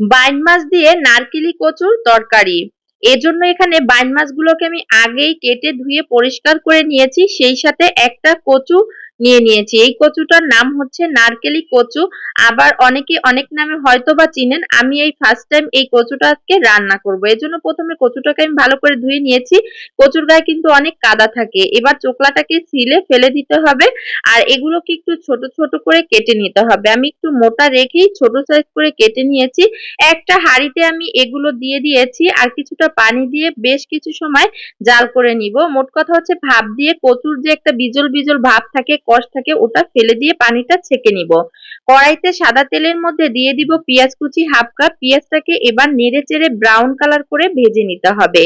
বাইন মাছ দিয়ে নারকেলি কচুর তরকারি। এজন্য এখানে বাইন মাছগুলোকে আমি আগেই কেটে ধুয়ে পরিষ্কার করে নিয়েছি। সেই সাথে একটা কচু নিয়ে নিয়েছি। এই কচুটার নাম হচ্ছে নারকেলি কচু। আবার অনেকে অনেক নামে হয়তো বা চিনেন, আমি এই ফার্স্ট টাইম এই কচুটাকে রান্না করব। এজন্য প্রথমে কচুটাকে আমি ভালো করে ধুয়ে নিয়েছি। কচুর গায়ে কিন্তু অনেক কাদা থাকে। এবার চোকলাটাকে ছিলে ফেলে দিতে হবে আর এগুলোকে একটু ছোট ছোট করে কেটে নিতে হবে। আমি একটু মোটা রেখেই ছোট সাইজ করে কেটে নিয়েছি। একটা হাঁড়িতে আমি এগুলো দিয়ে দিয়েছি আর কিছুটা পানি দিয়ে বেশ কিছু সময় জাল করে নিব। মোট কথা হচ্ছে ভাপ দিয়ে কচুর যে একটা বিজল বিজল ভাব থাকে কষ থাকে ওটা ফেলে দিয়ে পানিটা ছেঁকে নিব। কড়াইতে সাদা তেলের মধ্যে দিয়ে দিব পেঁয়াজ কুচি হাফ কাপ। পেঁয়াজটাকে এবার নেড়ে চেড়ে ব্রাউন কালার করে ভেজে নিতে হবে।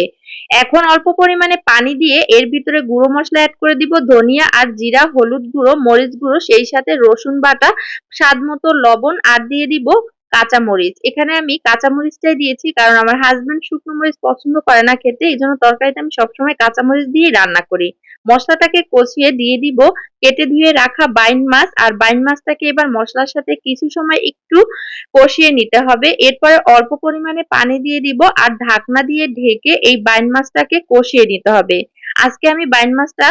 এখন অল্প পরিমাণে পানি দিয়ে এর ভিতরে গুঁড়ো মশলা অ্যাড করে দিব ধনিয়া আর জিরা, হলুদ গুঁড়ো, মরিচ গুঁড়ো, সেই সাথে রসুন বাটা স্বাদ মতো লবণ, আর দিয়ে দিব কাঁচামরিচ। এখানে আমি কাঁচামরিচটাই দিয়েছি কারণ আমার হাজব্যান্ড শুকনো মরিচ পছন্দ করে না খেতে, এই জন্য তরকারিতে আমি সবসময় কাঁচামরিচ দিয়েই রান্না করি। মশলাটাকে কষিয়ে দিয়ে দিব, কেটে ধুয়ে রাখা বাইন মাছ, আর বাইন মাছটাকে এবার মশলার সাথে কিছু সময় একটু কষিয়ে নিতে হবে। এরপরে অল্প পরিমাণে পানি দিয়ে দিব, আর ঢাকনা দিয়ে ঢেকে এই বাইন মাছটাকে কষিয়ে নিতে হবে। আজকে আমি বাইন মাছটা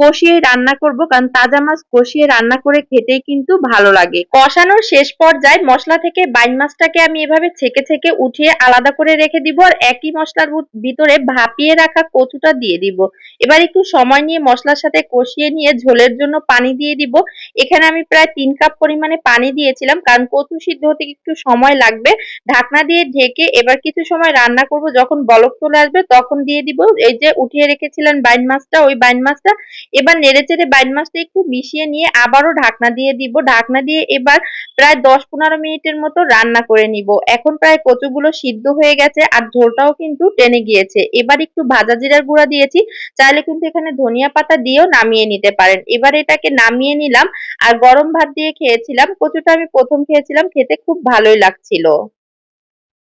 কষিয়ে রান্না করব, কারণ তাজা মাছ কষিয়ে রান্না করে খেতেই কিন্তু ভালো লাগে। কষানোর শেষ পর্যায়ে মশলা থেকে বাইন মাছটাকে আমি এভাবে ছেকে ছেকে উঠিয়ে আলাদা করে রেখে দিব আর একই মশলার ভিতরে ভাপিয়ে রাখা কচুটা দিয়ে দিব। এবার একটু সময় নিয়ে মশলার সাথে কষিয়ে নিয়ে ঝোলের জন্য পানি দিয়ে দিব। এখানে আমি প্রায় তিন কাপ পরিমাণে পানি দিয়েছিলাম, কারণ কচু সিদ্ধ হতে একটু সময় লাগবে। ঢাকনা দিয়ে ঢেকে এবার কিছু সময় রান্না করব, যখন বলক চলে আসবে তখন দিয়ে দিব। এই যে উঠিয়ে রেখেছিলেন বাইন মাছটা, ওই বাইন মাছটা এবার নেড়েচেড়ে বাইন মাছটা একটু মিশিয়ে নিয়ে আবারও ঢাকনা দিয়ে দিব। ঢাকনা দিয়ে এবার প্রায় দশ পনেরো মিনিটের মতো রান্না করে নিব। এখন প্রায় কচুগুলো সিদ্ধ হয়ে গেছে আর ঝোলটাও কিন্তু টেনে গিয়েছে। এবার একটু ভাজা জিরার গুঁড়া দিয়েছি। চাইলে কিন্তু এখানে ধনিয়া পাতা দিয়েও নামিয়ে নিতে পারেন। এবার এটাকে নামিয়ে নিলাম আর গরম ভাত দিয়ে খেয়েছিলাম। কচুটা আমি প্রথম খেয়েছিলাম, খেতে খুব ভালোই লাগছিল।